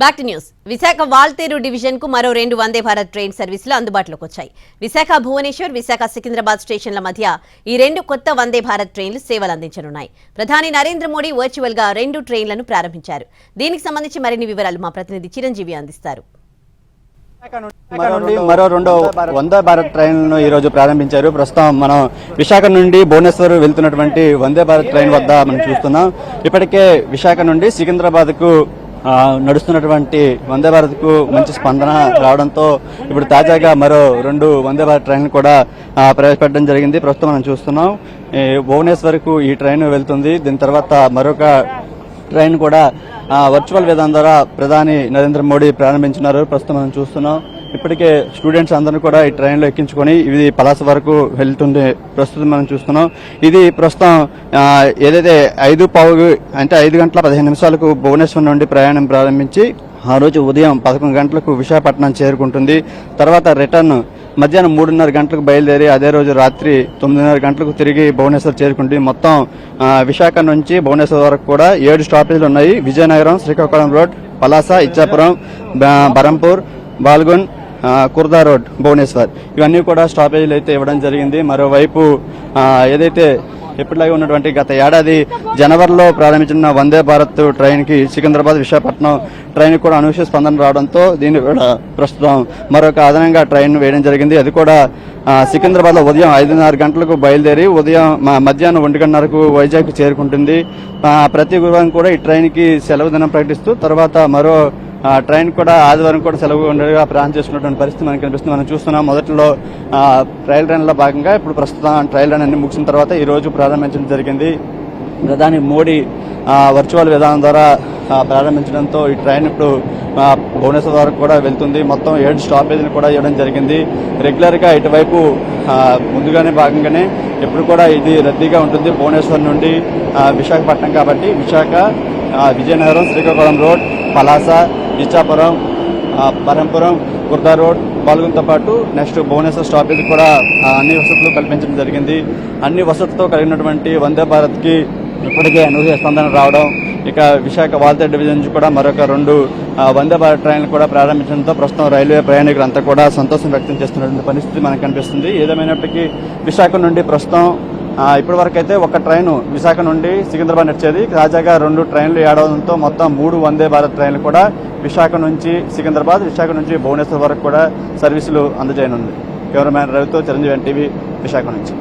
Back to news Visakha Waltair డివిజన్కు మరో రెండు Vande Bharat train సర్వీసులు అందుబాటులోకి వచ్చాయి. విశాఖ భువనేశ్వర్ విశాఖ సికింద్రాబాద్ స్టేషన్ల మధ్య ఈ రెండు కొత్త వందే భారత్ ట్రైన్లు సేవలు అందించనున్నాయి. ప్రధాని నరేంద్ర మోడీ వర్చువల్గా రెండు ట్రైన్లను ప్రారంభించారు. దీనికి సంబంధించి మరిన్ని వివరాలు మా ప్రతినిధి చిరంజీవి అందిస్తారు. మరో నుండి మరో రెండో వందే భారత్ ట్రైన్లను ఈ రోజు ప్రారంభించారు. ప్రస్తుతం మనం విశాఖ నుండి భువనేశ్వర్ వెళ్తున్నటువంటి వందే భారత్ ట్రైన్ వద్ద మనం చూస్తున్నాం. ఇప్పటికే విశాఖ నుండి సికింద్రాబాద్కు నడుస్తున్నటువంటి వందే భారత్కు మంచి స్పందన రావడంతో ఇప్పుడు తాజాగా మరో రెండు వందే భారత్ ట్రైన్లు కూడా ప్రవేశపెట్టడం జరిగింది. ప్రస్తుతం మనం చూస్తున్నాం. ఈ భువనేశ్వర్కు ఈ ట్రైన్ వెళ్తుంది. దీని తర్వాత మరొక ట్రైన్ కూడా వర్చువల్ విధానం ద్వారా ప్రధాని నరేంద్ర మోడీ ప్రారంభించినారు. ప్రస్తుతం మనం చూస్తున్నాం. ఇప్పటికే స్టూడెంట్స్ అందరూ కూడా ఈ ట్రైన్లో ఎక్కించుకొని ఇది పలాస వరకు వెళ్తుంది ప్రస్తుతం మనం చూస్తున్నాం. ఇది ప్రస్తుతం ఏదైతే ఐదు పావు అంటే ఐదు గంటల పదిహేను నిమిషాలకు భువనేశ్వర్ నుండి ప్రయాణం ప్రారంభించి ఆ రోజు ఉదయం పదకొండు గంటలకు విశాఖపట్నం చేరుకుంటుంది. తర్వాత రిటర్న్ మధ్యాహ్నం మూడున్నర గంటలకు బయలుదేరి అదే రోజు రాత్రి తొమ్మిదిన్నర గంటలకు తిరిగి భువనేశ్వర్ చేరుకుంటుంది. మొత్తం విశాఖ నుంచి భువనేశ్వర్ వరకు కూడా ఏడు స్టాపేజ్లు ఉన్నాయి. విజయనగరం శ్రీకాకుళం రోడ్ పలాస ఇచ్చాపురం బరంపూర్ బాల్గున్ కుర్దా రోడ్ భువనేశ్వర్. ఇవన్నీ కూడా స్టాపేజీలు అయితే ఇవ్వడం జరిగింది. మరోవైపు ఏదైతే ఎప్పటిలాగే ఉన్నటువంటి గత ఏడాది జనవరిలో ప్రారంభించిన వందే భారత్ ట్రైన్కి సికింద్రాబాద్ విశాఖపట్నం ట్రైన్ కూడా అనూహ్య స్పందన రావడంతో దీన్ని కూడా ప్రస్తుతం మరొక అదనంగా ట్రైన్ వేయడం జరిగింది. అది కూడా సికింద్రాబాద్లో ఉదయం ఐదున్నర గంటలకు బయలుదేరి ఉదయం మధ్యాహ్నం ఒంటి గంటన్నరకు వైజాగ్ చేరుకుంటుంది. ప్రతి గురువారం కూడా ఈ ట్రైన్కి సెలవు దినం ప్రకటిస్తూ తర్వాత మరో ట్రైన్ కూడా ఆదివారం కూడా సెలవు ఉండగా ప్లాన్ చేసుకున్నటువంటి పరిస్థితి మనకు కనిపిస్తుంది. మనం చూస్తున్నాం మొదట్లో ట్రయల్ రన్లో భాగంగా ఇప్పుడు ప్రస్తుతం ట్రయల్ రన్ అన్ని ముగిసిన తర్వాత ఈ రోజు ప్రారంభించడం జరిగింది. ప్రధాని మోడీ వర్చువల్ విధానం ద్వారా ప్రారంభించడంతో ఈ ట్రైన్ ఇప్పుడు భువనేశ్వర్ వరకు కూడా వెళ్తుంది. మొత్తం ఏడు స్టాపేజీలు కూడా ఇవ్వడం జరిగింది. రెగ్యులర్గా ఇటువైపు ముందుగానే భాగంగానే ఎప్పుడు కూడా ఇది రద్దీగా ఉంటుంది. భువనేశ్వర్ నుండి విశాఖపట్నం కాబట్టి విశాఖ విజయనగరం శ్రీకాకుళం రోడ్ పలాస ఇచ్చాపురం పరంపురం బరంపురం కుర్దా రోడ్ పాల్గొనతో పాటు నెక్స్ట్ భువనేశ్వర్ స్టాపేజ్ కూడా అన్ని వసతులు కల్పించడం జరిగింది. అన్ని వసతులతో కలిగినటువంటి వందే భారత్కి ఇప్పటికే అనూహ్య స్పందన రావడం ఇక విశాఖ వాల్తేరు డివిజన్ నుంచి కూడా మరొక రెండు వందే భారత్ ట్రైన్లు కూడా ప్రారంభించడంతో ప్రస్తుతం రైల్వే ప్రయాణికులంతా కూడా సంతోషం వ్యక్తం చేస్తున్నటువంటి పరిస్థితి మనకు కనిపిస్తుంది. ఏదేమైనప్పటికీ విశాఖ నుండి ప్రస్తుతం ఇప్పటి వరకు అయితే ఒక ట్రైన్ విశాఖ నుండి సికింద్రాబాద్ నడిచేది. తాజాగా రెండు ట్రైన్లు ఏడవడంతో మొత్తం మూడు వందే భారత్ ట్రైన్లు కూడా విశాఖ నుంచి సికింద్రాబాద్ విశాఖ నుంచి భువనేశ్వర్ వరకు కూడా సర్వీసులు అందజేయనుంది. కెమెరామ్యాన్ రవితో చిరంజీవి ఎన్టీవీ విశాఖ నుంచి.